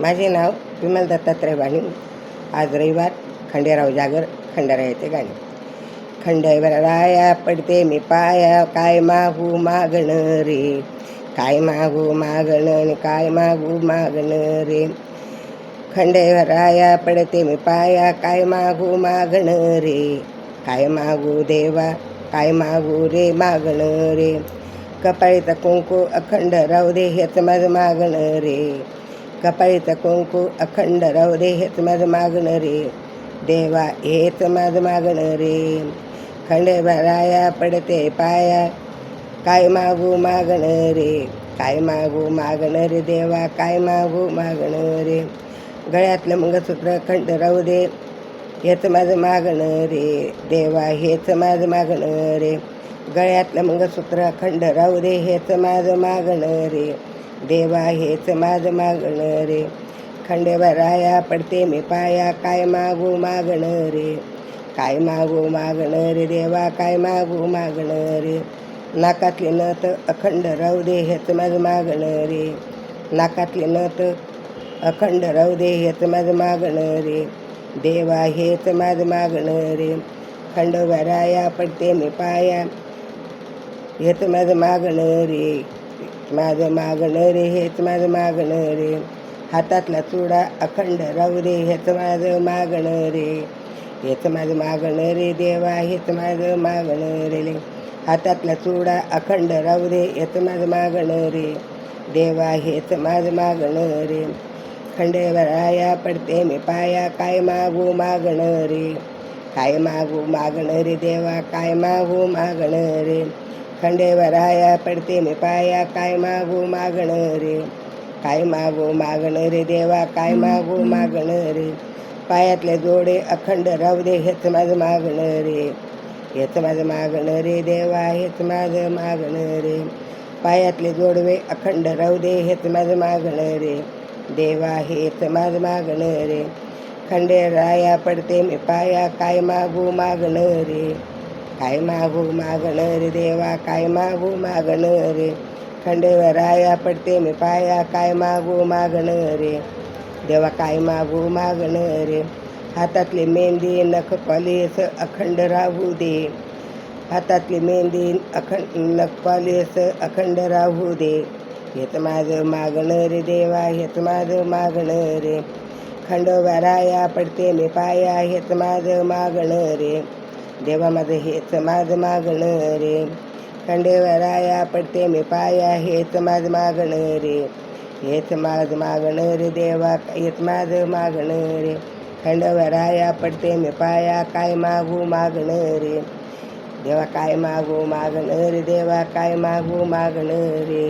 माझे नाव विमल दत्तात्रय वाणी आज रविवार खंडेराव जागर खंडारा येते गाणे. खंडेराया पडते मी पाया काय मागू मागण रे? काय मागू मागण आणि काय मागू मागण रे? खंडेराया पडते मी पाया काय मागू मागण रे? काय मागू देवा काय मागू रे मागण रे? कपाळीत कुंकू अखंड राहू दे हेच माझं मागण रे. कपाळीत कुंकू अखंड राहू दे हेच माझं मागणं रे देवा हेच माझं मागणं रे खंडेराया पडते पाया काय मागू मागणं रे काय मागू मागणं रे देवा काय मागू मागणं रे गळ्यातलं मंगळसूत्र खंड राहू दे हेच माझं मागणं रे देवा हेच माझं मागणं रे गळ्यातलं मंगळसूत्र खंड राहू दे हेच माझं मागणं रे देवा हेच माझं मागण रे. खंडेवराया पडते मी पाया काय मागू मागण रे? काय मागू मागण रे देवा काय मागू मागण रे? नाकातली नत अखंड राहू दे हेच माझं मागण रे. नाकातली नथ अखंड राहू दे हेच माझं मागण रे. देवा हेच माझं मागण रे. खंडवराया पडते मी पाया हेच माझं मागण रे. माझं मागणं रे हेच माझं मागणं रे. हातातला चुडा अखंड राहू रे हेच माझं मागणं रे. हेच माझं मागणं रे देवा हेच माझं मागणं रे. हातातला चुडा अखंड राहू रे हेच माझं मागणं रे. देवा हेच माझं मागणं रे. खंडेवराया पडते मी पाया काय मागू मागणं रे? काय मागू मागणं रे देवा काय मागू मागणं रे? खंडेवराया पडते मी पाया. काय मागू मागण रे? काय मागू मागण रे देवा? काय मागू मागण रे? पायातले जोडे अखंड राहू दे हेच माझं मागणं रे. हेच माझं मागण रे देवा हेच माझं मागणं रे. पायातले जोडवे अखंड राहू दे हेच माझं मागणं रे. देवा हेच माझं मागण रे. खंडेराया पडते मी पाया. काय मागू मागणं रे? काय मागू मागणं रे देवा काय मागू मागणं रे? खंडेवराया पडते मी पाया काय मागू मागणं रे? देवा काय मागू मागणं रे? हातातली मेहंदी नख पॉलिस अखंड राहू दे. हातातली मेहंदी अखंड नख पॉलिस अखंड राहू दे. हेच माझं मागणं रे देवा हेच माझं मागणं रे. खंडोबाराया पडते मी पाया हेच माझं मागणं रे. देवा माझं हेच माझ मागणं रे खंडेवराया पडते मी पाया हेच माझ मागणं रे हेच माझ मागणं रे देवा हेच माझं मागणं रे खंडवराया पडते मी पाया काय मागू मागणं रे देवा काय मागू मागणं रे देवा काय मागू मागणं रे